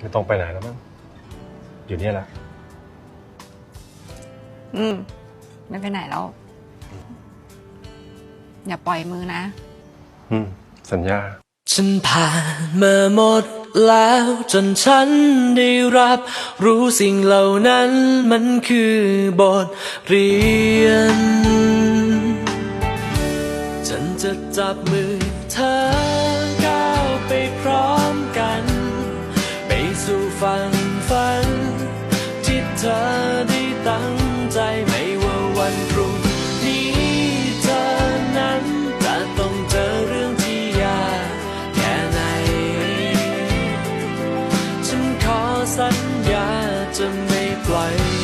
ไม่ต้องไปไหนแล้วมั้งอยู่เนี่ยแหละ อืม ไม่ไปไหนแล้ว อย่าปล่อยมือนะ อืม สัญญา ฉันผ่านมาหมดแล้วจนฉันได้รับ รู้สิ่งเหล่านั้นมันคือบทเรียน ฉันจะจับมือเธอ เธอได้ตั้งใจไม่ว่าวันพรุ่งนี้เธอนั้นจะต้องเจอเรื่องที่ยากแค่ไหน ฉันขอสัญญาจะไม่ปล่อย